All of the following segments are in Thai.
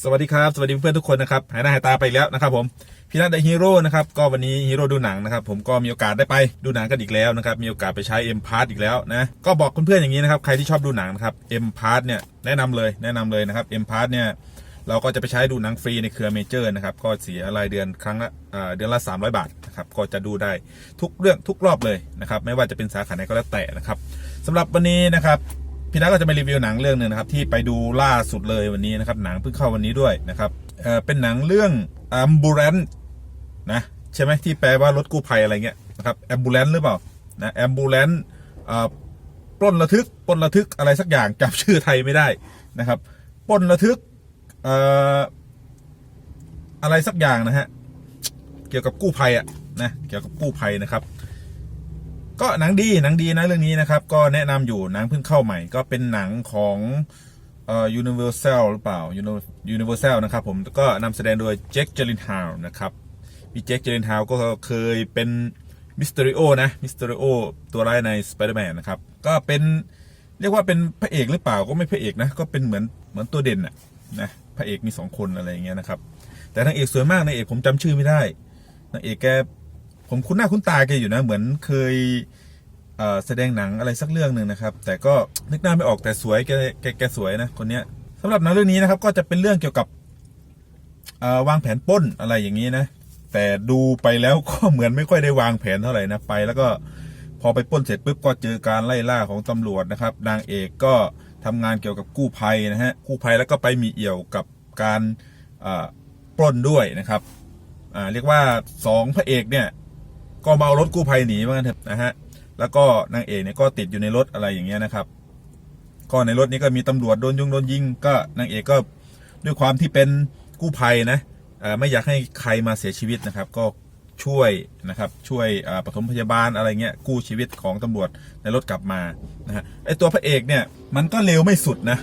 สวัสดีครับ สวัสดีเพื่อนทุกคนนะครับหายหน้าหายตาไปอีกแล้วนะครับผมพี่นัทไดฮีโร่นะครับก็วันนี้ฮีโร่ดูหนังนะครับผมก็มีโอกาสได้ไปดูหนังกันอีกแล้วนะครับมีโอกาสไปใช้ M p a s อีกแล้วนะก็บอกเพื่อนๆอย่างนี้นะครับใครที่ชอบดูหนังนะครับ M p a s เนี่ยแนะนำเลยแนะนำเลยนะครับ M p a s เนี่ยเราก็จะไปใช้ดูหนังฟรีในเครือเมเจอร์นะครับก็เสียรายเดือนครั้งละเอ่อเดือนละ 300 บาทนะครับก็จะดูได้ทุกเรื่องทุกรอบเลยนะครับไม่ว่าจะเป็นสาขาไหนก็แล้วแต่นะครับสำหรับวันนี้นะครับ พี่นัทก็จะมารีวิวหนังเรื่องหนึ่งนะครับ ที่ไปดูล่าสุดเลยวันนี้นะครับ หนังเพิ่งเข้าวันนี้ด้วยนะครับเออเป็นหนังเรื่อง ambulance นะใช่ไหมที่แปลว่ารถกู้ภัยอะไรเงี้ยนะครับ ambulance หรือเปล่านะ ambulance เอ่อปล้นระทึกปล้นระทึกอะไรสักอย่างจำชื่อไทยไม่ได้นะครับปล้นระทึกเอ่ออะไรสักอย่างนะฮะเกี่ยวกับกู้ภัยอะนะเกี่ยวกับกู้ภัยนะครับ ก็หนังดีหนังดีนะเรื่องนี้นะครับ ก็แนะนำอยู่หนังเพิ่งเข้าใหม่ ก็เป็นหนังของเอ่อ Universal หรือเปล่า Universal นะครับผมก็นำแสดงโดยเจคเจลินฮาวนะครับพี่เจคเจลินฮาวก็เคยเป็นมิสเตอริโอนะมิสเตอริโอตัวร้ายใน Spider-Man นะครับ ก็เป็นเรียกว่าเป็นพระเอกหรือเปล่าก็ไม่พระเอกนะ ก็เป็นเหมือนเหมือนตัวเด่นอะนะพระเอกมีสองคนอะไรอย่างเงี้ยนะครับ แต่นางเอกสวยมากนางเอกผมจำชื่อไม่ได้นางเอกแก ผมคุ้นหน้าคุ้นตาแกอยู่นะ เหมือนเคยเแสดงหนังอะไรสักเรื่องหนึ่งนะครับ แต่ก็นึกหน้าไม่ออกแต่สวยแกแกแกสวยนะคนเนี้ยสำหรับหนังเรื่องนี้นะครับ ก็จะเป็นเรื่องเกี่ยวกับวางแผนป้นอะไรอย่างนี้นะ แต่ดูไปแล้วก็เหมือนไม่ค่อยได้วางแผนเท่าไหร่นะไป แล้วก็พอไปป้นเสร็จปุ๊บก็เจอการไล่ล่าของตำรวจนะครับนางเอกก็ทำงานเกี่ยวกับกู้ภัยนะฮะกู้ภัยแล้วก็ไปมีเอี่ยวกับการเอ่อปล้นด้วยนะครับเรียกว่าสองพระเอกเนี่ย ก็เอารถกู้ภัยหนีมากันเถอะนะฮะแล้วก็นางเอกเนี่ยก็ติดอยู่ในรถอะไรอย่างเงี้ยนะครับ ก็ในรถนี้ก็มีตำรวจโดนยุงโดนยิงก็นางเอกก็ด้วยความที่เป็นกู้ภัยนะอ่อไม่อยากให้ใครมาเสียชีวิตนะครับ ก็ช่วยนะครับช่วยอ่าปฐมพยาบาลอะไรเงี้ยกู้ชีวิตของตำรวจในรถกลับมานะฮะไอตัวพระเอกเนี่ยมันก็เลวไม่สุดนะ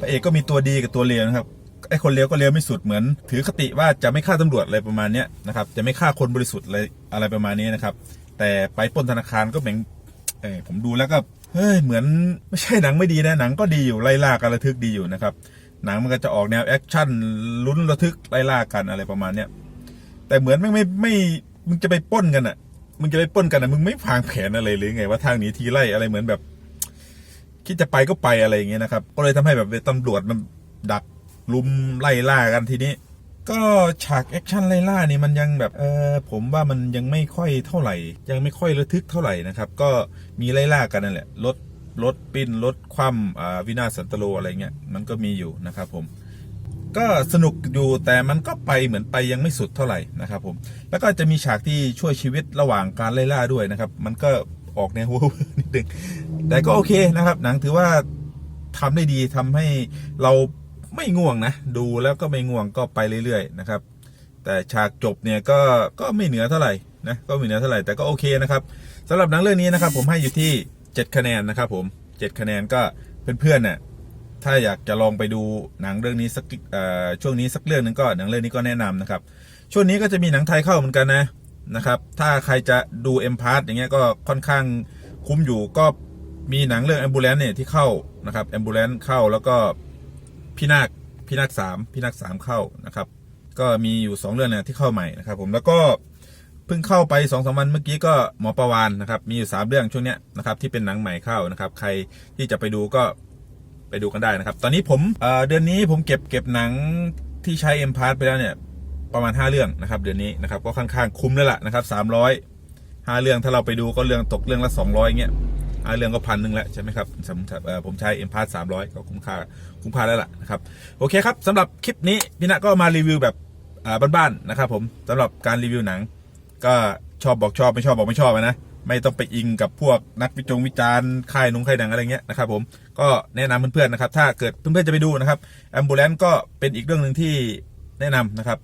พระเอกก็มีตัวดีกับตัวเลวนะครับ ไอ้คนเลี้ยวก็เลี้ยวไม่สุดเหมือน ถือคติว่าจะไม่ฆ่าตำรวจอะไรประมาณนี้นะครับจะไม่ฆ่าคนบริสุทธิ์อะไรอะไรประมาณนี้นะครับ แต่ไปปล้นธนาคารก็เหมือนเออผมดูแล้วก็เฮ้ยเหมือนไม่ใช่หนังไม่ดีนะหนังก็ดีอยู่ไล่ล่ากันระทึกดีอยู่นะครับหนังมันก็จะออกแนวแอคชั่นลุ้นระทึกไล่ล่ากันอะไรประมาณเนี้ยแต่เหมือนไม่ไม่ไม่มึงจะไปป้นกันอะ มึงจะไปป้นกันอะมึงไม่พางแผนอะไรหรือไงว่าทางหนีทีไล่อะไรเหมือนแบบ คิดจะไปก็ไปอะไรอย่างเงี้ยนะครับ ก็เลยทำให้แบบตำรวจมันดัก ลุมไล่ล่ากันทีนี้ ก็ฉากแอคชั่นไล่ล่านี่มันยังแบบเออผมว่ามันยังไม่ค่อยเท่าไหร่ ยังไม่ค่อยระทึกเท่าไหร่นะครับ ก็มีไล่ล่ากันนั่นแหละรถรถปิ้นรถคว่ำวินาศสันตโลอะไรเงี้ยมันก็มีอยู่นะครับผมก็สนุกอยู่แต่มันก็ไปเหมือนไปยังไม่สุดเท่าไหร่นะครับผมแล้วก็จะมีฉากที่ช่วยชีวิตระหว่างการไล่ล่าด้วยนะครับ มันก็ออกแนวเวอร์นิดนึงแต่ก็โอเคนะครับ หนังถือว่าทำได้ดีทำให้เรา ไม่ง่วงนะ ดูแล้วก็ไม่ง่วงก็ไปเรื่อยๆนะครับ แต่ฉากจบเนี่ยก็ก็ไม่เหนือเท่าไหร่นะก็ไม่เหนือเท่าไหร่แต่ก็โอเคนะครับสำหรับหนังเรื่องนี้นะครับ ผมให้อยู่ที่ 7 คะแนนนะครับ ผม7คะแนนก็เพื่อนๆเนี่ยถ้าอยากจะลองไปดูหนังเรื่องนี้สักช่วงนี้สักเรื่องหนึ่งก็หนังเรื่องนี้ก็แนะนำนะครับ ช่วงนี้ก็จะมีหนังไทยเข้าเหมือนกันนะนะครับ ถ้าใครจะดูเอ็มพาร์อย่างเงี้ยก็ค่อนข้างคุ้มอยู่ก็มีหนังเรื่อง a อ b u l a n c e เนี่ยที่เข้านะครับ a อ b u l a n c e เข้าแล้วก็ พี่นาคพี่นาคสามพี่นาคสามเข้านะครับ ก็มีอยู่สองเรื่องเนี่ยที่เข้าใหม่นะครับ ผมแล้วก็เพิ่งเข้าไปสองสามวันเมื่อกี้ก็หมอประวานนะครับ มีอยู่สามเรื่องช่วงเนี้ยนะครับ ที่เป็นหนังใหม่เข้านะครับ ใครที่จะไปดูก็ไปดูกันได้นะครับ ตอนนี้ผมเเดือนนี้ผมเก็บเก็บหนังที่ใช้ M p a s ไปแล้วเนี่ยประมาณ 5 เรื่องนะครับ เดือนนี้นะครับก็ค่อนข้างคุ้มแล้วล่ะนะครับ300 5เรื่องถ้าเราไปดูก็เรื่องตกเรื่องละ 200เงี้ย เรื่องก็พันหนึ่งแล้วใช่ไหมครับสำหรับเอ่อผมใช้ M p a s 300ก็คุ้มค่าคุ้มค่าแล้วล่ะนะครับโอเคครับสำหรับคลิปนี้พี่ณะก็มารีวิวแบบอ่าบ้านๆนะครับผมสำหรับการรีวิวหนัง ก็ชอบบอกชอบไม่ชอบบอกไม่ชอบอะนะไม่ต้องไปอิงกับพวกนักวิจงวิจารณ์ค่ายนุงค่ายหนังอะไรเงี้ยนะครับผมก็แนะนำเพื่อนๆนะครับ ถ้าเกิดเพื่อนๆจะไปดูนะครับแอมบูเลนก็เป็นอีกเรื่องหนึ่งที่แนะนำนะครับ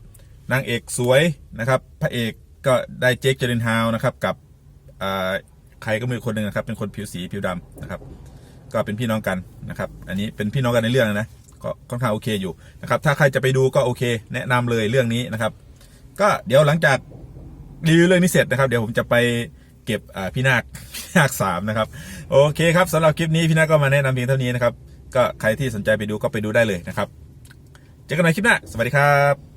นางเอกสวยนะครับ พระเอกก็ได้เจคเจรินฮาวนะครับกับอ่า ใครก็ม่รู้คนหนึ่งนะครับ เป็นคนผิวสีผิวดำนะครับ ก็เป็นพี่น้องกันนะครับ อันนี้เป็นพี่น้องกันในเรื่องนะก็ค่อนข้างโอเคอยู่นะครับ ถ้าใครจะไปดูก็โอเค แนะนำเลยเรื่องนี้นะครับ ก็เดี๋ยวหลังจากรีวิวเรื่องนี้เสร็จนะครับ เดี๋ยวผมจะไปเก็บพี่นาคพี่นาคสามนะครับ โอเคครับสำหรับคลิปนี้พี่นาคก็มาแนะนำเพียงเท่านี้นะครับ ก็ใครที่สนใจไปดูก็ไปดูได้เลยนะครับ เจอกันใหม่คลิปหน้า สวัสดีครับ